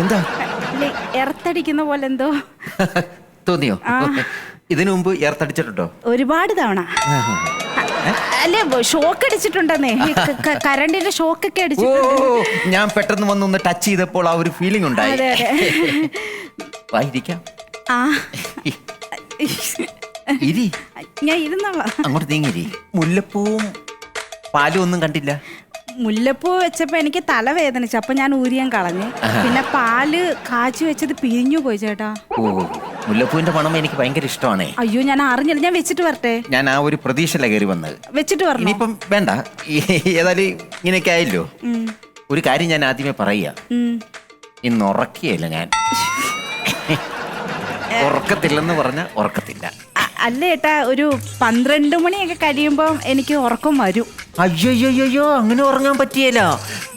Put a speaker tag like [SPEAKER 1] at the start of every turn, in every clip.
[SPEAKER 1] എന്താ?
[SPEAKER 2] എർത്തടിക്കുന്ന പോലെ എന്തോ.
[SPEAKER 1] തോന്നിയോ. ഇതിനു മുമ്പ് എർത്തടിച്ചിട്ടുണ്ടോ?
[SPEAKER 2] ഒരുപാട് തവണ. അല്ലേ ഷോക്ക് അടിച്ചിട്ടുണ്ടെന്നേ. കരണ്ടിന്റെ ഷോക്ക് ഒക്കെ ഷോക്കൊക്കെ അടിച്ചിട്ടുണ്ട്.
[SPEAKER 1] ഞാൻ പെട്ടെന്ന് വന്ന് ഒന്ന് ടച്ച് ചെയ്തപ്പോൾ ആ ഒരു ഫീലിംഗ് ഉണ്ടായി. വായിരിക്കാം. ഇരി.
[SPEAKER 2] ഞാൻ ഇരുന്നോളാം.
[SPEAKER 1] അങ്ങോട്ട് നീങ്ങിരി മുല്ലപ്പൂവും പാലും ഒന്നും കണ്ടില്ല.
[SPEAKER 2] മുല്ലപ്പൂ വെച്ചപ്പോ എനിക്ക് തലവേദനിച്ചു അപ്പൊ ഞാൻ ഊരിയാൻ കളഞ്ഞു. പിന്നെ പാൽ കാച്ചി വെച്ചത് പിരിഞ്ഞു പോയി ചേട്ടാ.
[SPEAKER 1] ഓ മുല്ലപ്പൂവിന്റെ മണം എനിക്ക് ഭയങ്കര ഇഷ്ടമാണ്.
[SPEAKER 2] അയ്യോ ഞാൻ അറിഞ്ഞില്ല. ഞാൻ വെച്ചിട്ട് വരട്ടെ.
[SPEAKER 1] ഞാൻ ആ ഒരു പ്രതീക്ഷയില കയറി വന്നത്.
[SPEAKER 2] വെച്ചിട്ട് വരണം?
[SPEAKER 1] ഇനിയിപ്പം വേണ്ട. ഏതായാലും ഇങ്ങനെയൊക്കെ ആയല്ലോ. ഒരു കാര്യം ഞാൻ ആദ്യമേ പറയുക. ഇന്ന് ഉറക്കിയല്ല ഞാൻ. ഉറക്കത്തില്ലെന്ന് പറഞ്ഞ ഉറക്കത്തില്ല.
[SPEAKER 2] അല്ലേട്ടാ അല്ല ഏട്ടാ ഒരു പന്ത്രണ്ട് മണിയൊക്കെ കഴിയുമ്പോൾ എനിക്ക് ഉറക്കം വരും.
[SPEAKER 1] അയ്യോ അങ്ങനെ ഉറങ്ങാൻ പറ്റിയല്ല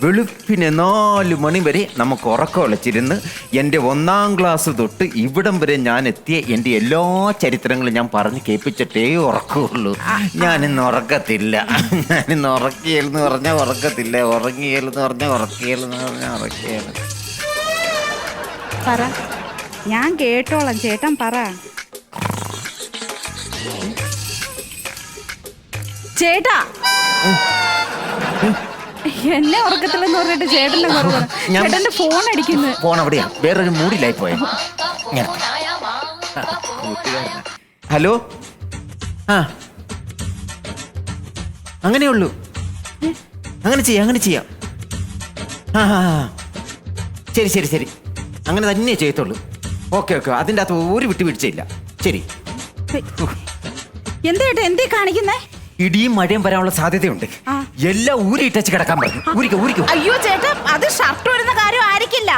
[SPEAKER 1] വെളുപ്പിന് നാല് മണി വരെ നമുക്ക് ഉറക്കം ഉളച്ചിരുന്ന് എന്റെ ഒന്നാം ക്ലാസ് തൊട്ട് ഇവിടം വരെ ഞാൻ എത്തിയ എന്റെ എല്ലാ ചരിത്രങ്ങളും ഞാൻ പറഞ്ഞ് കേൾപ്പിച്ചിട്ടേ ഉറക്കുള്ളൂ ഞാനിന്ന് ഉറക്കത്തില്ല. ഞാനിന്ന് ഉറക്കിയെന്ന് പറഞ്ഞാൽ ഉറക്കത്തില്ല. ഉറങ്ങിയെന്ന് പറഞ്ഞാൽ ഉറക്കിയെന്ന് പറഞ്ഞാൽ ഉറക്കിയെന്ന്
[SPEAKER 2] പറ. ഞാൻ കേട്ടോളാം. ചേട്ടൻ പറ. ചേട്ടാ എന്നെ ഉറക്കത്തില്ലെന്ന് പറഞ്ഞിട്ട് ചേട്ടന്റെ
[SPEAKER 1] ഞാൻ-
[SPEAKER 2] ചേട്ടന്റെ ഫോൺ അടിക്കുന്നു.
[SPEAKER 1] ഫോൺ അവിടെയാ. വേറൊരു മൂടിലായി പോയ. ഹലോ? ആ. അങ്ങനെ ഉള്ളു. അങ്ങനെ ചെയ്യാം അങ്ങനെ ചെയ്യാം. ആ ആ, ആ. ശരി ശരി ശരി. അങ്ങനെ തന്നെ ചെയ്യത്തുള്ളൂ. Okay okay. അതിന്റെ അകത്ത് ഒരു വിട്ടുവീഴ്ചയില്ല. ശരി.
[SPEAKER 2] എന്താ ചേട്ടാ എന്തേ കാണിക്കുന്നേ?
[SPEAKER 1] ഇടിയും മഴയും വരാനുള്ള സാധ്യതയുണ്ട്. എല്ലാം ഊരി ഇട്ടച്ച് കിടക്കാൻ പറഞ്ഞു. ഊരിക്കോ ഊരിക്കോ?
[SPEAKER 2] അയ്യോ ചേട്ടാ അത് ഷർട്ട് വരുന്ന കാര്യം ആയിരിക്കില്ല.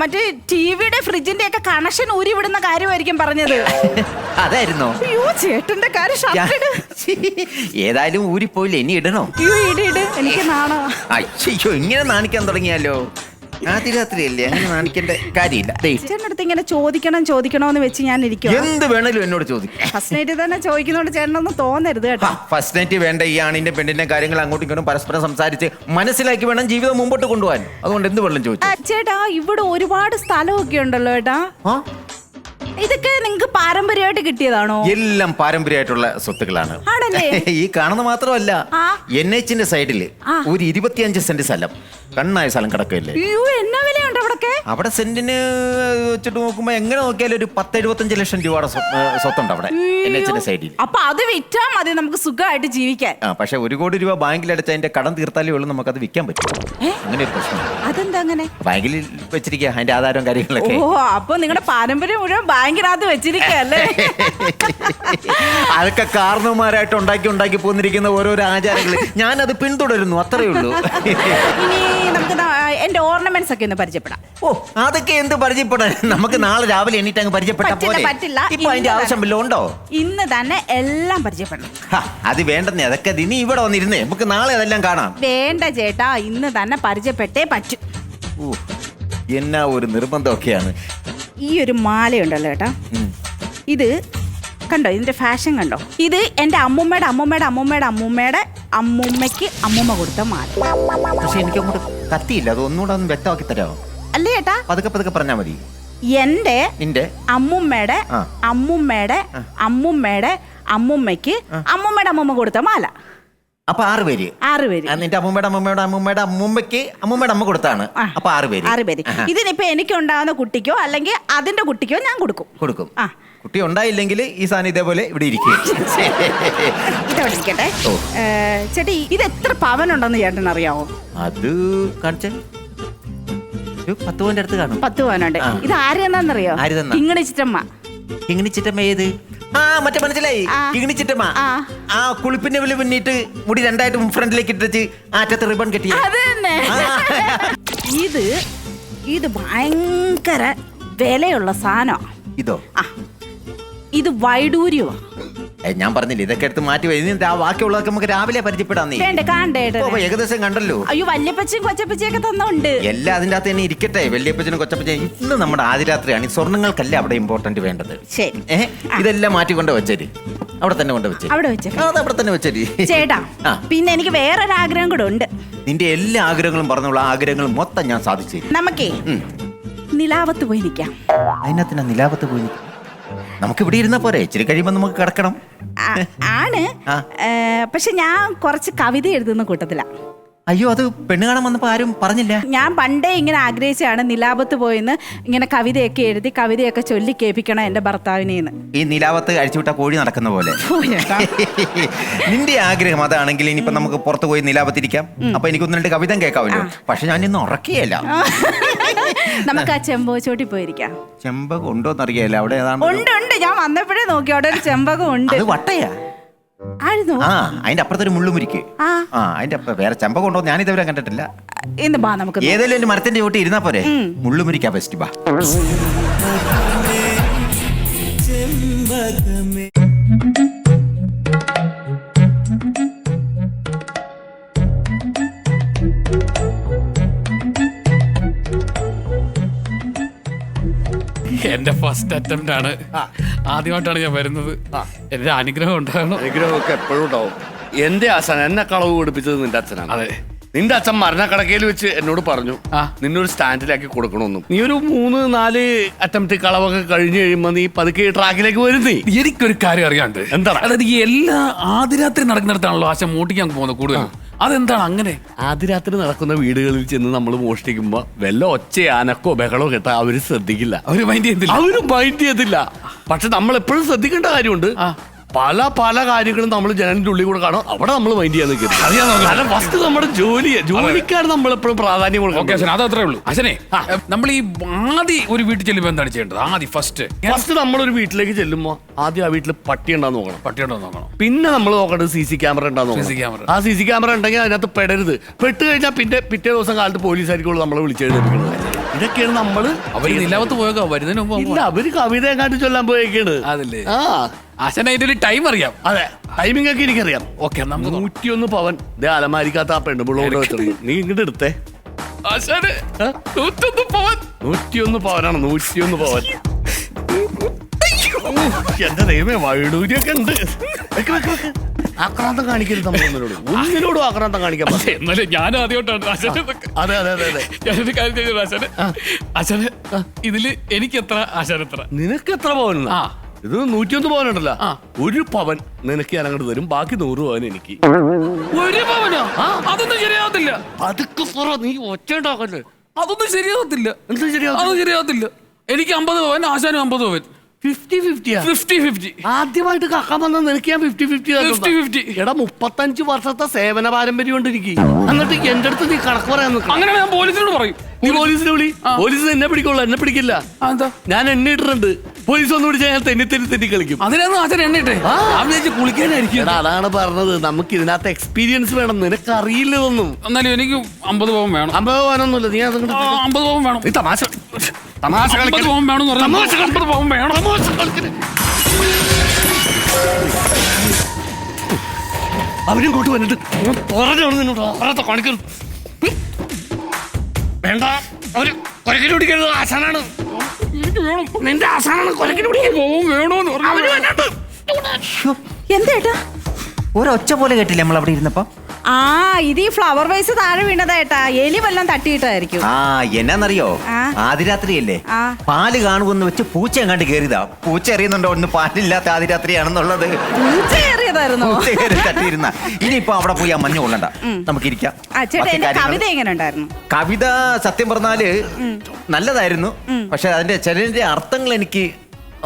[SPEAKER 2] മറ്റേ ടിവിയുടെ ഫ്രിഡ്ജിന്റെ ഒക്കെ കണക്ഷൻ ഊരി വിടുന്ന കാര്യമായിരിക്കും പറഞ്ഞത്.
[SPEAKER 1] അതായിരുന്നോ.
[SPEAKER 2] അയ്യോ ചേട്ടന്റെ കാര്യം ഷർട്ട്
[SPEAKER 1] ഏതായാലും ഊരിപ്പോയില്ല ഇനി ഇടണോ?
[SPEAKER 2] അയ്യോ ഇട് ഇട്. എനിക്ക് നാണോ?
[SPEAKER 1] അയ്യോ ഇങ്ങനെ നാണിക്കാൻ തുടങ്ങിയാലോ? ആദ്യ രാത്രിയല്ലേ അങ്ങനെ കാണിക്കേണ്ട കാര്യമില്ല. ദേ,
[SPEAKER 2] ചേട്ടന്റെ അടുത്ത് ഇങ്ങനെ ചോദിക്കണം ചോദിക്കണോന്ന് വെച്ച് ഞാൻ ഇരിക്കും
[SPEAKER 1] എന്ത് വേണേലും എന്നോട് ചോദിക്കും
[SPEAKER 2] ഫസ്റ്റ് നൈറ്റ് തന്നെ ചോദിക്കുന്നോണ്ട് ചേട്ടനൊന്നും തോന്നരുത് കേട്ടോ.
[SPEAKER 1] ഫസ്റ്റ് നൈറ്റ് വേണ്ട ഈ ആണിന്റെ പെണ്ണിന്റെ കാര്യങ്ങൾ അങ്ങോട്ടും ഇങ്ങോട്ടും പരസ്പരം സംസാരിച്ച് മനസ്സിലാക്കി വേണം ജീവിതം മുമ്പോട്ട് കൊണ്ടുപോകാൻ. അതുകൊണ്ട് എന്ത് വെള്ളം ചോദിച്ചു.
[SPEAKER 2] ആ, ചേട്ടാ ഇവിടെ ഒരുപാട് സ്ഥലമൊക്കെ ഉണ്ടല്ലോ ചേട്ടാ
[SPEAKER 1] ആ?
[SPEAKER 2] ഇതൊക്കെ നിങ്ങൾക്ക് പാരമ്പര്യമായിട്ട് കിട്ടിയതാണോ?
[SPEAKER 1] എല്ലാം പാരമ്പര്യമായിട്ടുള്ള സ്വത്തുക്കളാണ്.
[SPEAKER 2] ആണല്ലേ?
[SPEAKER 1] ഈ കാണുന്ന മാത്രമല്ല
[SPEAKER 2] ആ.
[SPEAKER 1] എൻ എച്ചിന്റെ
[SPEAKER 2] സൈഡിൽ
[SPEAKER 1] ഒരു ഇരുപത്തിയഞ്ച് സെന്റ് സ്ഥലം. കണ്ണായ സ്ഥലം കിടക്കല്ലേ
[SPEAKER 2] അയ്യോ എന്നാ അവിടൊക്കെ
[SPEAKER 1] അവിടെ സെന്റിന് വെച്ചിട്ട് നോക്കുമ്പോ എങ്ങനെ നോക്കിയാലും ഒരു പത്ത് എഴുപത്തഞ്ച് ലക്ഷം രൂപയുടെ സ്വ- ഏ, സ്വത്തുണ്ട് അവിടെ. എൻ എച്ചിന്റെ സൈഡിൽ
[SPEAKER 2] അപ്പൊ അത് വിറ്റാ മതി നമുക്ക് സുഖമായിട്ട് ജീവിക്കാൻ.
[SPEAKER 1] ആ പക്ഷെ ഒരു കോടി രൂപ ബാങ്കിൽ അടച്ച് അതിന്റെ കടം തീർത്താലേ ഉള്ളൂ അത് വിൽക്കാൻ പറ്റും.
[SPEAKER 2] ഏ?
[SPEAKER 1] അങ്ങനെ ഒരു പ്രശ്നം.
[SPEAKER 2] അതെന്താ അങ്ങനെ?
[SPEAKER 1] ബാങ്കിൽ വെച്ചിരിക്കുക അതിന്റെ ആധാരവും കാര്യങ്ങളൊക്കെ.
[SPEAKER 2] ഓ അപ്പൊ നിങ്ങളുടെ പാരമ്പര്യം മുഴുവൻ ബാങ്കിനകത്ത് വെച്ചിരിക്കല്ലേ
[SPEAKER 1] അതൊക്കെ കാരണവന്മാരായിട്ട് ഉണ്ടാക്കി ഉണ്ടാക്കി പോന്നിരിക്കുന്ന ഓരോരോ ആചാരങ്ങൾ ഞാനത് പിന്തുടരുന്നു അത്രയേ ഉള്ളൂ.
[SPEAKER 2] ഇനി നമുക്ക് ദാ, എന്റെ ഓർണമെന്റ്സ് ഒക്കെ ഒന്ന് പരിചയപ്പെടാം.
[SPEAKER 1] ഓ അതൊക്കെ എന്ത് പരിചയപ്പെടാൻ? നമുക്ക് നാളെ രാവിലെ എണീറ്റ് അങ്ങ് പരിചയപ്പെട്ടാ
[SPEAKER 2] പറ്റില്ല,
[SPEAKER 1] പോലെ
[SPEAKER 2] പറ്റില്ല.
[SPEAKER 1] ഇപ്പൊ അതിന്റെ
[SPEAKER 2] ഇന്ന്
[SPEAKER 1] ആവശ്യം വല്ലതും ഉണ്ടോ?
[SPEAKER 2] ഇന്ന് തന്നെ എല്ലാം പരിചയപ്പെടണം.
[SPEAKER 1] ഹ, അത് വേണ്ടെന്നേ അതൊക്കെ ഇനി ഇവിടെ വന്നിരുന്നേ. നമുക്ക് നാളെ അതെല്ലാം കാണാം.
[SPEAKER 2] വേണ്ട ചേട്ടാ ഇന്ന് തന്നെ പരിചയപ്പെട്ടേ പറ്റൂ.
[SPEAKER 1] ഊ, എന്നാ ഒരു നിർബന്ധമൊക്കെയാണ്.
[SPEAKER 2] ഈ ഒരു മാലയുണ്ടല്ലോ ചേട്ടാ.
[SPEAKER 1] ഉം.
[SPEAKER 2] ഇത് കണ്ടോ ഇതിന്റെ ഫാഷൻ കണ്ടോ? ഇത് എന്റെ അമ്മൂമ്മയുടെ അമ്മൂമ്മയുടെ അമ്മൂമ്മയുടെ അമ്മൂമ്മയുടെ അമ്മൂമ്മയ്ക്ക് അമ്മൂമ്മ കൊടുത്ത മാല.
[SPEAKER 1] പക്ഷെ എനിക്ക് അങ്ങോട്ട് കത്തിയില്ല. അത് ഒന്നുകൂടെ ഒന്ന് വ്യക്തമാക്കി തരാമോ?
[SPEAKER 2] അല്ലേ
[SPEAKER 1] പതുക്കെ പതുക്കെ പറഞ്ഞാ മതി.
[SPEAKER 2] എന്റെ
[SPEAKER 1] നിന്റെ?
[SPEAKER 2] അമ്മുമ്മയുടെ
[SPEAKER 1] ആ.
[SPEAKER 2] അമ്മുമ്മയുടെ അമ്മൂമ്മയുടെ അമ്മുമ്മയുടെ അമ്മൂമ്മയുടെ അമ്മൂമ്മ കൊടുത്ത മാല.
[SPEAKER 1] അപ്പൊ ആറ് പേര്.
[SPEAKER 2] ആറ് പേര്.
[SPEAKER 1] ആ, നിന്റെ അമ്മൂമ്മയുടെ അമ്മൂമ്മയുടെ അമ്മൂമ്മയുടെ അമ്മൂമ്മയ്ക്ക് അമ്മൂമ്മയുടെ അമ്മ കൊടുത്താണ്.
[SPEAKER 2] ആ.
[SPEAKER 1] അപ്പൊ ആറ് പേര്.
[SPEAKER 2] ആറ് പേര്.
[SPEAKER 1] ആഹാ.
[SPEAKER 2] ഇതിനിപ്പോ എനിക്ക് ഉണ്ടാകുന്ന കുട്ടിക്കോ അല്ലെങ്കിൽ അതിന്റെ കുട്ടിക്കോ ഞാൻ കൊടുക്കും.
[SPEAKER 1] കൊടുക്കും.
[SPEAKER 2] ആ.
[SPEAKER 1] കുട്ടി ഉണ്ടായില്ലെങ്കിൽ ഈ സാധനം ഇതേപോലെ ഇവിടെ ഇരിക്കും.
[SPEAKER 2] ഇതവിടെ ഇരിക്കട്ടെ. ഏ, ചേട്ടി ഇത് എത്ര പവനുണ്ടെന്ന് ചേട്ടൻ അറിയാവോ
[SPEAKER 1] അത് കാണിച്ച. ഒരു പത്ത് പോയിന്റ് അടുത്ത് കാണും.
[SPEAKER 2] പത്ത് പവനുണ്ട്.
[SPEAKER 1] ആ.
[SPEAKER 2] ഇത് ആരെന്നാന്നറിയോ
[SPEAKER 1] ആര് തന്നാ?
[SPEAKER 2] ഇങ്ങനെ ചിറ്റമ്മ.
[SPEAKER 1] കിങ്ങിണിച്ചിട്ടമ്മ ഏത്? ആ മറ്റേ മനസ്സിലായി?
[SPEAKER 2] ആ.
[SPEAKER 1] ചിറ്റമ്മ.
[SPEAKER 2] ആ.
[SPEAKER 1] ആ കുളിപ്പിന്റെ വില പിന്നിട്ട് മുടി രണ്ടായിട്ട് ഫ്രണ്ടിലേക്ക് ഇട്ടിട്ട് അറ്റത്ത് റിബൺ കെട്ടിയ.
[SPEAKER 2] അത് തന്നെ.
[SPEAKER 1] ആ.
[SPEAKER 2] ഇത് ഇത് ഭയങ്കര വിലയുള്ള സാധനം
[SPEAKER 1] ഇതോ?
[SPEAKER 2] ആ. ഇത് വൈഡൂര്യമാ
[SPEAKER 1] ഏ, ഞാൻ പറഞ്ഞില്ല ഇതൊക്കെ എടുത്ത് മാറ്റി വരുന്നത് ആ ബാക്കിയുള്ളതൊക്കെ നമുക്ക് രാവിലെ പരിചയപ്പെടാൻ നീ.
[SPEAKER 2] വേണ്ട?
[SPEAKER 1] ഏകദേശം കണ്ടല്ലോ.
[SPEAKER 2] അയ്യോ വല്യപ്പച്ചും കൊച്ചപ്പച്ചയൊക്കെ തന്നുണ്ട്.
[SPEAKER 1] എല്ലാം അതിന്റെ അകത്ത് തന്നെ ഇരിക്കട്ടെ. വല്യപ്പച്ചനും കൊച്ചപ്പച്ചനും ഇന്ന് നമ്മുടെ ആദിരാത്രിയാണ്. ഈ സ്വർണങ്ങൾക്കല്ല അവിടെ ഇമ്പോർട്ടന്റ് വേണ്ടത്?
[SPEAKER 2] ശരി.
[SPEAKER 1] ഏ ഇതെല്ലാം മാറ്റി കൊണ്ട് വെച്ചേരി. അവിടെ തന്നെ കൊണ്ട് വെച്ചേരി.
[SPEAKER 2] അവിടെ വെച്ചേക്കാം
[SPEAKER 1] അത് അവിടെ തന്നെ വെച്ചേരി.
[SPEAKER 2] ചേട്ടാ
[SPEAKER 1] ആ.
[SPEAKER 2] പിന്നെ എനിക്ക് വേറൊരു ആഗ്രഹം കൂടെ ഉണ്ട്.
[SPEAKER 1] നിന്റെ എല്ലാ ആഗ്രഹങ്ങളും പറഞ്ഞുള്ള ആഗ്രഹങ്ങളും മൊത്തം ഞാൻ സാധിച്ചു.
[SPEAKER 2] നമുക്കേ
[SPEAKER 1] ഉം.
[SPEAKER 2] നിലാവത്ത് പോയി നിൽക്കാം
[SPEAKER 1] അതിനകത്ത് നിലാപത്ത് പോയി നിൽക്കും. നമുക്ക് ഇവിടെ ഇരുന്നാ പോരെ. ഇച്ചിരി കഴിയുമ്പോ നമുക്ക് കിടക്കണം.
[SPEAKER 2] ആ, ആണ്.
[SPEAKER 1] ആ.
[SPEAKER 2] ഏ, പക്ഷെ ഞാൻ കുറച്ച് കവിത എഴുതുന്ന കൂട്ടത്തിലാ.
[SPEAKER 1] അയ്യോ അത് പെണ്ണ് കാണാൻ വന്നപ്പോ ആരും പറഞ്ഞില്ല.
[SPEAKER 2] ഞാൻ പണ്ടേ ഇങ്ങനെ ആഗ്രഹിച്ചാണ് നിലാപത്ത് പോയിന്ന് ഇങ്ങനെ കവിതയൊക്കെ എഴുതി കവിതയൊക്കെ ചൊല്ലി കേൾപ്പിക്കണം എന്റെ ഭർത്താവിനെ
[SPEAKER 1] ഈ നിലാവത്ത് അഴിച്ചുവിട്ട കോഴി നടക്കുന്ന പോലെ. നിന്റെ ആഗ്രഹം അതാണെങ്കിൽ ഇനിയിപ്പോ നമുക്ക് പുറത്ത് പോയി നിലാപത്തിരിക്കാം. അപ്പൊ എനിക്ക് ഒന്ന് രണ്ട് കവിതം കേൾക്കാമല്ലോ. പക്ഷെ ഞാൻ ഇന്ന് ഉറക്കിയല്ല
[SPEAKER 2] നമുക്ക് ആ ചെമ്പോ ചോട്ടി പോയിരിക്കാം.
[SPEAKER 1] ചെമ്പകം ഉണ്ടോന്ന് അറിയാല അവിടെ ഏതാണ്
[SPEAKER 2] ഉണ്ട് ഉണ്ട്. ഞാൻ വന്നപ്പോഴേ നോക്കി അവിടെ ഒരു ചെമ്പകം ഉണ്ട്.
[SPEAKER 1] അത് വട്ടയാ.
[SPEAKER 2] ആയിരുന്നു?
[SPEAKER 1] ആ അതിന്റെ അപ്പുറത്തൊരു മുള്ളുമുരിക്ക്.
[SPEAKER 2] ആ.
[SPEAKER 1] ആ അതിന്റെ അപ്പ- വേറെ ചെമ്പ കൊണ്ടോ ഞാൻ ഇതുവരെ കണ്ടിട്ടില്ല.
[SPEAKER 2] ഇന്ന് ബാ നമുക്ക്
[SPEAKER 1] ഏതെങ്കിലും ഒരു മരത്തിന്റെ ചോട്ടി ഇരുന്നാ പോരെ. മുള്ളുമുരിക്കാ ബെസ്റ്റ് ബാ.
[SPEAKER 3] എന്റെ ഫസ്റ്റ് അറ്റംപ്റ്റ് ആണ്. ആദ്യമായിട്ടാണ് ഞാൻ വരുന്നത്. എന്റെ അനുഗ്രഹം ഉണ്ടാകണം.
[SPEAKER 4] അനുഗ്രഹമൊക്കെ എപ്പോഴും ഉണ്ടാവും. എന്റെ ആശാൻ എന്നെ കളവ് പഠിപ്പിച്ചത് നിന്റെ അച്ഛനാണ്.
[SPEAKER 3] അതെ.
[SPEAKER 4] നിന്റെ അച്ഛൻ മരണക്കടക്കയിൽ വെച്ച് എന്നോട് പറഞ്ഞു
[SPEAKER 3] ആ.
[SPEAKER 4] നിന്നൊരു സ്റ്റാൻഡിലാക്കി കൊടുക്കണമെന്നും. നീ ഒരു മൂന്ന് നാല് അറ്റംപ്റ്റ് കളവൊക്കെ കഴിഞ്ഞു കഴിയുമ്പോ നീ പതുക്കെ ട്രാക്കിലേക്ക് വരും നീ.
[SPEAKER 3] എനിക്കൊരു കാര്യം അറിയാണ്ട്.
[SPEAKER 4] എന്താണ്?
[SPEAKER 3] അതായത് ഈ എല്ലാ ആദ്യരാത്രി നടക്കുന്നിടത്താണല്ലോ ആശ മൂട്ടിക്കാൻ പോകുന്നത് കൂടുതലും. അതെന്താണ് അങ്ങനെ?
[SPEAKER 4] ആദ്യ രാത്രി നടക്കുന്ന വീടുകളിൽ ചെന്ന് നമ്മൾ മോഷ്ടിക്കുമ്പോ വല്ല ഒച്ച അനക്കോ ബഹളോ കേട്ടാ അവർ ശ്രദ്ധിക്കില്ല.
[SPEAKER 3] അവർ മൈൻഡ് ചെയ്യുന്നില്ല
[SPEAKER 4] അവർ മൈൻഡ് ചെയ്യത്തില്ല. പക്ഷെ നമ്മൾ എപ്പോഴും ശ്രദ്ധിക്കേണ്ട കാര്യമുണ്ട്. പല പല കാര്യങ്ങളും നമ്മൾ ജനലിന്റെ ഉള്ളിൽ കൂടെ കാണും. അവിടെ നമ്മൾ മൈൻഡ് ചെയ്യാൻ നിൽക്കുന്നത് ഫസ്റ്റ് നമ്മുടെ ജോലി ജോലിക്കാർ നമ്മൾ എപ്പോഴും പ്രാധാന്യം
[SPEAKER 3] കൊടുക്കും അത് അത്രേ ഉള്ളൂ. അച്ഛനെ നമ്മൾ ഈ ആദ്യം ഒരു വീട്ടിൽ ചെല്ലുമ്പോൾ എന്താണ് ചെയ്യേണ്ടത്? ആദ്യം ഫസ്റ്റ്
[SPEAKER 4] ഫസ്റ്റ് നമ്മൾ ഒരു വീട്ടിലേക്ക് ചെല്ലുമ്പോൾ ആദ്യം ആ വീട്ടിൽ പട്ടി ഉണ്ടാന്ന് നോക്കണം.
[SPEAKER 3] പട്ടിയുണ്ടോ എന്ന് നോക്കണം.
[SPEAKER 4] പിന്നെ നമ്മൾ നോക്കേണ്ടത് സി സി ക്യാമറ ഉണ്ടാന്ന്
[SPEAKER 3] സി
[SPEAKER 4] സി
[SPEAKER 3] ക്യാമറ.
[SPEAKER 4] ആ സി സി ക്യാമറ ഉണ്ടെങ്കിൽ അതിനകത്ത് പെടരുത്. പെട്ട് കഴിഞ്ഞാൽ പിന്നെ പിറ്റേ ദിവസം കാലത്ത് പോലീസായിരിക്കും നമ്മളെ വിളിച്ചെഴുതിപ്പിക്കുന്നത് ഇതൊക്കെയാണ് നമ്മൾ
[SPEAKER 3] അവർ നിലാവത്ത് പോയേക്കോ വരുന്നതിന് മുമ്പ്
[SPEAKER 4] ഇല്ല അവർ കവിത എങ്ങാണ്ട് ചൊല്ലാൻ പോയേക്കാണ്.
[SPEAKER 3] അതല്ലേ?
[SPEAKER 4] ആ.
[SPEAKER 3] അച്ഛൻ അതിന്റെ ഒരു ടൈം അറിയാം.
[SPEAKER 4] അതെ ടൈമിംഗ് ഒക്കെ എനിക്കറിയാം.
[SPEAKER 3] ഓക്കെ നമുക്ക് നൂറ്റി
[SPEAKER 4] നൂറ്റിയൊന്ന് പവൻ. ദേ അലമാരിക്കാത്ത ആ പെണ്ണുപിള്ളോട് വെച്ചിട്ടുണ്ട്. നീ ഇങ്ങോട്ട് എടുത്തേ.
[SPEAKER 3] ആശാനെ നൂറ്റൊന്ന് പവൻ.
[SPEAKER 4] നൂറ്റിയൊന്ന് പവനാണ് നൂറ്റിയൊന്ന് പവൻ. എന്റെ ദൈവമേ വഴുടൂരിയൊക്കെ ഉണ്ട്. വെക്ക് വെക്ക് വെക്ക്. ആക്രാന്തം കാണിക്കരുത് നമ്മളൊന്നിനോട് ഒന്നിനോടും. ആക്രാന്തം കാണിക്കാൻ പാടില്ല.
[SPEAKER 3] എന്നാലും ഞാൻ ആദ്യമായിട്ടാണ് അച്ഛനെ ഇതൊക്കെ.
[SPEAKER 4] അതെ അതെ അതെ അതെ.
[SPEAKER 3] ഞാനൊരു കാര്യം ചെയ്തു അശന് അശന് ഇതിൽ എനിക്ക് എത്ര അച്ഛൻ എത്ര
[SPEAKER 4] നിനക്ക് എത്ര പവൻ
[SPEAKER 3] ആ.
[SPEAKER 4] ഇത് നൂറ്റിയൊന്ന് പവൻ ഉണ്ടല്ലോ
[SPEAKER 3] ആ.
[SPEAKER 4] ഒരു പവൻ നിനക്ക് ഞാൻ അങ്ങോട്ട് തരും. ബാക്കി നൂറ് പവൻ എനിക്ക്.
[SPEAKER 3] ഒരു പവനോ? അതൊന്നും ശരിയാവത്തില്ല.
[SPEAKER 4] അതൊക്കെ പറ നീ ഒറ്റ ഉണ്ടാക്കല്ലേ
[SPEAKER 3] അതൊന്നും ശരിയാവത്തില്ല.
[SPEAKER 4] എന്താ ശരിയാ
[SPEAKER 3] അതൊന്നും ശരിയാവത്തില്ല. എനിക്ക് അമ്പത് പവൻ ആശാനും അമ്പത് പവൻ.
[SPEAKER 4] ഫിഫ്റ്റി ഫിഫ്റ്റിയാ
[SPEAKER 3] ഫിഫ്റ്റി ഫിഫ്റ്റി
[SPEAKER 4] ആദ്യമായിട്ട് കക്കാൻ വന്ന നിനക്ക് ഞാൻ ഫിഫ്റ്റി ഫിഫ്റ്റി
[SPEAKER 3] 50-50.
[SPEAKER 4] എടാ മുപ്പത്തഞ്ച് വർഷത്തെ സേവന പാരമ്പര്യം എനിക്ക് എന്നിട്ട് എന്റെ അടുത്ത് നീ കണക്ക് പറയാൻ
[SPEAKER 3] അങ്ങനെ ഞാൻ പോലീസിനോട് പറയും.
[SPEAKER 4] നീ പോലീസിനെ വിളി. പോലീസ് എന്നെ പിടിക്കുള്ളൂ എന്നെ പിടിക്കില്ല. ഞാൻ എണ്ണ ഇട്ടിട്ടുണ്ട്. പോലീസ് ഒന്നും വിളിച്ചാൽ ഞാൻ തെന്നി തെന്നി തെന്നി കളിക്കും.
[SPEAKER 3] അതിനൊന്നും അച്ഛൻ എണ്ണിട്ടെ കുളിക്കാനായിരിക്കും.
[SPEAKER 4] അതാണ് പറഞ്ഞത്. നമുക്ക് ഇതിനകത്ത് എക്സ്പീരിയൻസ് വേണം. നിനക്ക് അറിയില്ല ഇതൊന്നും.
[SPEAKER 3] എന്നാലും എനിക്ക് അമ്പത് പവൻ വേണം.
[SPEAKER 4] അമ്പത് പവനൊന്നുമില്ല. നീ
[SPEAKER 3] അത് അമ്പത് പവൻ വേണം.
[SPEAKER 4] തമാശ തമാശ
[SPEAKER 3] കളിക്കാൻ വേണം
[SPEAKER 4] തമാശ
[SPEAKER 3] പവൻ വേണം.
[SPEAKER 4] അവരും ഇങ്ങോട്ട് വന്നിട്ട് ഞാൻ പറഞ്ഞാണ് നിന്നോട് ആരാത്ത കാണിക്കുന്നു. വേണ്ട അവർ കൊരക്കിന് പിടിക്കരുത് ആശാനാണ്. നിന്റെ ആശാനാണ് കൊരക്കിന് പിടിക്കരുത്.
[SPEAKER 3] വേണോന്ന് പറഞ്ഞു
[SPEAKER 2] എന്തേട്ടാ
[SPEAKER 1] ഒരൊച്ച പോലെ കേട്ടില്ല നമ്മൾ അവിടെ ഇരുന്നപ്പോ?
[SPEAKER 2] ആ ഇത് ഈ ഫ്ലവർ വൈസ് താഴെ വീണതേട്ടാ എലി വല്ലതും തട്ടിയിട്ടായിരിക്കും.
[SPEAKER 1] ആ എന്നാന്നറിയോ?
[SPEAKER 2] ആ.
[SPEAKER 1] ആദിരാത്രിയല്ലേ?
[SPEAKER 2] ആ.
[SPEAKER 1] പാൽ കാണുമെന്ന് വെച്ച് പൂച്ച എങ്ങാണ്ട് കയറിയതാ പൂച്ച അറിയുന്നുണ്ടോ ഒന്ന് പാലില്ലാത്ത ആദിരാത്രിയാണെന്നുള്ളത്. പൂച്ച കയറി തട്ടിയിരുന്ന. ഇനിയിപ്പോ അവിടെ പോയി ആ മഞ്ഞ കൊള്ളണ്ട. നമുക്കിരിക്കാം
[SPEAKER 2] ആ ചേട്ടാ
[SPEAKER 1] ബാക്കി
[SPEAKER 2] എന്റെ
[SPEAKER 1] കാര്യങ്ങൾ
[SPEAKER 2] കവിത എങ്ങനെ ഉണ്ടായിരുന്നു
[SPEAKER 1] കവിത സത്യം പറഞ്ഞാൽ നല്ലതായിരുന്നു. പക്ഷെ അതിന്റെ ചിലതിന്റെ അർത്ഥങ്ങൾ എനിക്ക്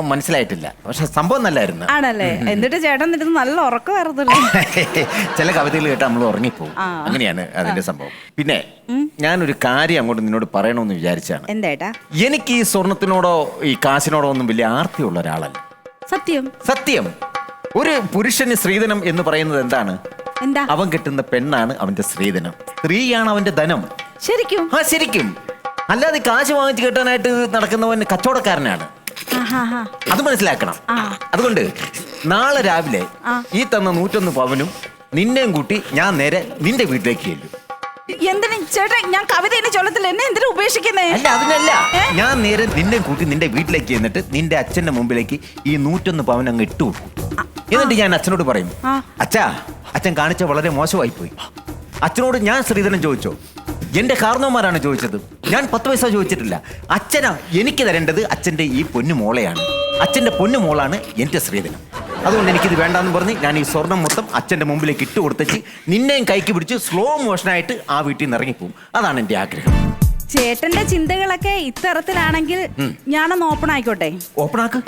[SPEAKER 1] മനസ്സിലായിട്ടില്ല. പക്ഷെ സംഭവം നല്ലായിരുന്നു.
[SPEAKER 2] ആണല്ലേ? എന്നിട്ട് ചേട്ടൻ ഇരുന്ന് നല്ല ഉറക്കമായിരുന്നല്ലോ
[SPEAKER 1] ചില കവിതകൾ കേട്ട് നമ്മൾ ഉറങ്ങിപ്പോവും. അങ്ങനെയാണ് അതിന്റെ സംഭവം. പിന്നെ ഞാനൊരു കാര്യം അങ്ങോട്ട് നിന്നോട് പറയണമെന്ന് വിചാരിച്ചാണ്.
[SPEAKER 2] എന്തേട്ടാ
[SPEAKER 1] എനിക്ക് ഈ സ്വർണത്തിനോടോ ഈ കാശിനോടോ ഒന്നും വലിയ ആർത്തിയുള്ള ഒരാളല്ല.
[SPEAKER 2] സത്യം?
[SPEAKER 1] സത്യം. ഒരു പുരുഷന് സ്ത്രീധനം എന്ന് പറയുന്നത് എന്താണ്?
[SPEAKER 2] എന്താ?
[SPEAKER 1] അവൻ കിട്ടുന്ന പെണ്ണാണ് അവന്റെ സ്ത്രീധനം. സ്ത്രീയാണ് അവന്റെ ധനം.
[SPEAKER 2] ശരിക്കും?
[SPEAKER 1] ആ ശരിക്കും. അല്ലാതെ കാശ് വാങ്ങിച്ച് കിട്ടാനായിട്ട് നടക്കുന്നവൻ കച്ചവടക്കാരനാണ്. അത് മനസ്സിലാക്കണം. അതുകൊണ്ട് നാളെ രാവിലെ ഈ തന്ന നൂറ്റൊന്ന് പവനും നിന്നെയും കൂട്ടി ഞാൻ നേരെ നിന്റെ വീട്ടിലേക്ക് ചെല്ലും.
[SPEAKER 2] എന്തിനും? ചേട്ടാ ഞാൻ കവിത ഇനി ചൊല്ലത്തില്ല. എന്നെ എന്തിനാ ഉപേക്ഷിക്കുന്നേ?
[SPEAKER 1] അല്ല അതിനല്ല. ഞാൻ നേരെ നിന്നെ കൂട്ടി നിന്റെ വീട്ടിലേക്ക് ചെന്നിട്ട് നിന്റെ അച്ഛന്റെ മുമ്പിലേക്ക് ഈ നൂറ്റൊന്ന് പവൻ അങ്ങ് ഇട്ടു എന്നിട്ട് ഞാൻ അച്ഛനോട് പറയും അച്ഛാ അച്ഛൻ കാണിച്ച വളരെ മോശമായി പോയി അച്ഛനോട് ഞാൻ ശ്രീധരൻ ചോദിച്ചോ എന്റെ കാരണവന്മാരാണ് ചോദിച്ചത്. ഞാൻ പത്ത് പൈസ ചോദിച്ചിട്ടില്ല. അച്ഛനാ എനിക്ക് തരേണ്ടത് അച്ഛന്റെ ഈ പൊന്നു മോളെയാണ്. അച്ഛന്റെ പൊന്നു മോളാണ് എന്റെ ശ്രീധനം അതുകൊണ്ട് എനിക്കിത് വേണ്ടാന്ന് പറഞ്ഞ് ഞാൻ ഈ സ്വർണം മൊത്തം അച്ഛന്റെ മുമ്പിലേക്ക് ഇട്ട് കൊടുത്തേച്ച് നിന്നെയും കൈക്ക് പിടിച്ച് സ്ലോ മോഷനായിട്ട് ആ വീട്ടിൽ നിന്ന് ഇറങ്ങിപ്പോവും. അതാണ് എന്റെ ആഗ്രഹം.
[SPEAKER 2] ചേട്ടന്റെ ചിന്തകളൊക്കെ ഇത്തരത്തിലാണെങ്കിൽ ഞാനൊന്ന് ഓപ്പൺ ആയിക്കോട്ടെ?
[SPEAKER 1] ഓപ്പൺ ആക്ക്.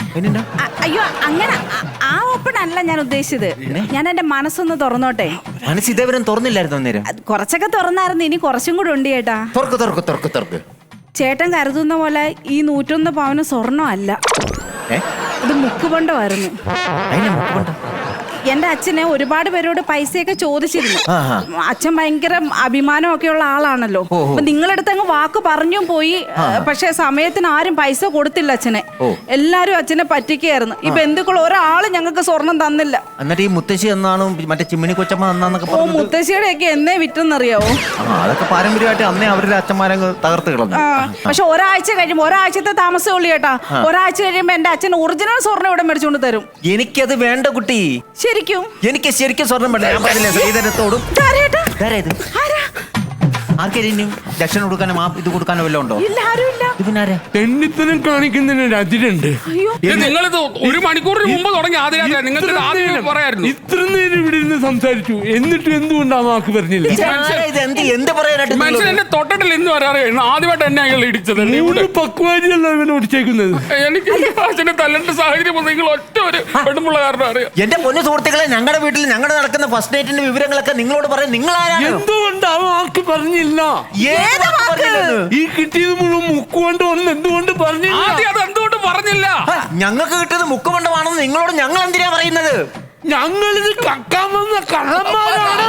[SPEAKER 2] അ- അയ്യോ അങ്ങനെ അ- ആ ഓപ്പൺ അല്ല ഞാൻ ഉദ്ദേശിച്ചത്. ഞാൻ എന്റെ മനസ്സൊന്ന് തുറന്നോട്ടെ.
[SPEAKER 1] മനസ്സ് ഇതേവരെ തുറന്നില്ലായിരുന്നു അന്നേരം?
[SPEAKER 2] അത് കുറച്ചൊക്കെ തുറന്നായിരുന്നു ഇനി കുറച്ചും കൂടെ ഉണ്ട് ചേട്ടാ.
[SPEAKER 1] തുറക്ക് തുറക്ക് തുറക്ക് തുറക്ക്.
[SPEAKER 2] ചേട്ടൻ കരുതുന്ന പോലെ ഈ നൂറ്റൊന്ന് പവന് സ്വർണം അല്ല
[SPEAKER 1] ഏ?
[SPEAKER 2] ഇത് മുക്കുപണ്ടമായിരുന്നു
[SPEAKER 1] അതിനെ
[SPEAKER 2] എന്റെ അച്ഛനെ ഒരുപാട് പേരോട് പൈസയൊക്കെ ചോദിച്ചിരുന്നു. അച്ഛൻ ഭയങ്കര അഭിമാനമൊക്കെ ഉള്ള ആളാണല്ലോ. അപ്പൊ നിങ്ങളടുത്ത് അങ്ങ് വാക്ക് പറഞ്ഞും പോയി. പക്ഷെ സമയത്തിന് ആരും പൈസ കൊടുത്തില്ല അച്ഛനെ. എല്ലാരും അച്ഛനെ പറ്റിക്കായിരുന്നു ഇപ്പൊ എന്തുക്കുള്ള ഒരാൾ ഞങ്ങൾക്ക് സ്വർണം തന്നില്ല.
[SPEAKER 1] എന്നിട്ട് ഈ മുത്തശ്ശി എന്നാണ് മറ്റേ ചിമ്മിണി കൊച്ചമ്മ എന്നാന്നൊക്കെ
[SPEAKER 2] ഓ
[SPEAKER 1] പറഞ്ഞത്?
[SPEAKER 2] മുത്തശ്ശിയുടെ ഒക്കെ എന്നേ വിറ്റെന്നറിയാവോ?
[SPEAKER 1] അതൊക്കെ പാരമ്പര്യമായിട്ട് അന്നേ അവരുടെ അച്ഛന്മാരങ്ങ് തകർത്ത് കളഞ്ഞു.
[SPEAKER 2] പക്ഷെ ഒരാഴ്ച കഴിയുമ്പോ ഒരാഴ്ചത്തെ താമസമേ ഉള്ളൂ കേട്ടാ. ഒരാഴ്ച കഴിയുമ്പോ എന്റെ അച്ഛൻ ഒറിജിനൽ സ്വർണം ഇവിടെ മേടിച്ചുകൊണ്ട് തരും.
[SPEAKER 1] എനിക്കത് വേണ്ട കുട്ടി.
[SPEAKER 2] ശരിക്കും
[SPEAKER 1] എനിക്ക് ശരിക്കും സ്വർണം വേണ്ട ഞാൻ പറഞ്ഞില്ലേ ശ്രീധരത്തോടും? ഇത്
[SPEAKER 2] ആരാ?
[SPEAKER 1] ആർക്കെങ്കിലും ദക്ഷിണ കൊടുക്കാനും മാ ഇത് കൊടുക്കാനോ വല്ലതും ഉണ്ടോ?
[SPEAKER 2] ഇല്ല ആരും ഇല്ല.
[SPEAKER 1] ഇത് പിന്നെ ആരാ
[SPEAKER 5] തെന്നിത്തനം കാണിക്കുന്നതിന് ഒരു അതിരുണ്ട്.
[SPEAKER 2] അയ്യോ.
[SPEAKER 3] നിങ്ങളിത് ഒരു മണിക്കൂറിന് മുമ്പ് തുടങ്ങി ആദ്യം നിങ്ങൾക്ക് ആദ്യം പറയായിരുന്നു.
[SPEAKER 5] ഇത്ര നേരം ഇവിടെ ഇരുന്ന് സംസാരിച്ചു. എന്നിട്ട് എന്തുകൊണ്ടാ വാക്ക് പറഞ്ഞില്ല?
[SPEAKER 1] ഇത് ആരാ ഇത്? എന്ത് എന്ത് പറയാനായിട്ട്
[SPEAKER 3] മനുഷ്യൻ
[SPEAKER 1] നിങ്ങളോട്?
[SPEAKER 3] എന്നെ തൊട്ടിട്ടില്ല ഇന്ന് വരാറിയായിരുന്നു ആദ്യമായിട്ട് എന്നെ അയാൾ ഇടിച്ചത്.
[SPEAKER 5] മൂന്ന് പക്വാരിയല്ല ഇവനെ ഒടിച്ചേക്കുന്നത്.
[SPEAKER 3] എനിക്ക് അച്ഛനെ തല്ലേണ്ട സാഹചര്യം വന്നു. നിങ്ങൾ ഒറ്റ ഒരു പെണ്ണുമുള്ള കാരണം അറിയാം.
[SPEAKER 1] എന്റെ പൊന്നു സുഹൃത്തുക്കളെ ഞങ്ങളുടെ വീട്ടിൽ ഞങ്ങളുടെ നടക്കുന്ന ഫസ്റ്റ് നൈറ്റിന്റെ വിവരങ്ങളൊക്കെ നിങ്ങളോട് പറയാൻ നിങ്ങൾ ആരാണ്
[SPEAKER 5] എന്തുകൊണ്ട് ആ വാക്ക് പറഞ്ഞില്ല
[SPEAKER 1] ഏത് വാക്ക് പറഞ്ഞില്ലെന്ന്?
[SPEAKER 5] ഈ കിട്ടിയത് മുഴുവൻ മുക്കുകൊണ്ട് വന്ന് എന്തുകൊണ്ട് പറഞ്ഞില്ല
[SPEAKER 3] ആദ്യം അത് എന്തുകൊണ്ട് പറഞ്ഞില്ല
[SPEAKER 1] ഞങ്ങൾക്ക് കിട്ടിയത് മുക്കുമണ്ഡമാണെന്ന് നിങ്ങളോട് ഞങ്ങൾ എന്തിനാ പറയുന്നത്
[SPEAKER 5] ഞങ്ങളിത് കക്കാൻ വന്ന കള്ളന്മാരാണ്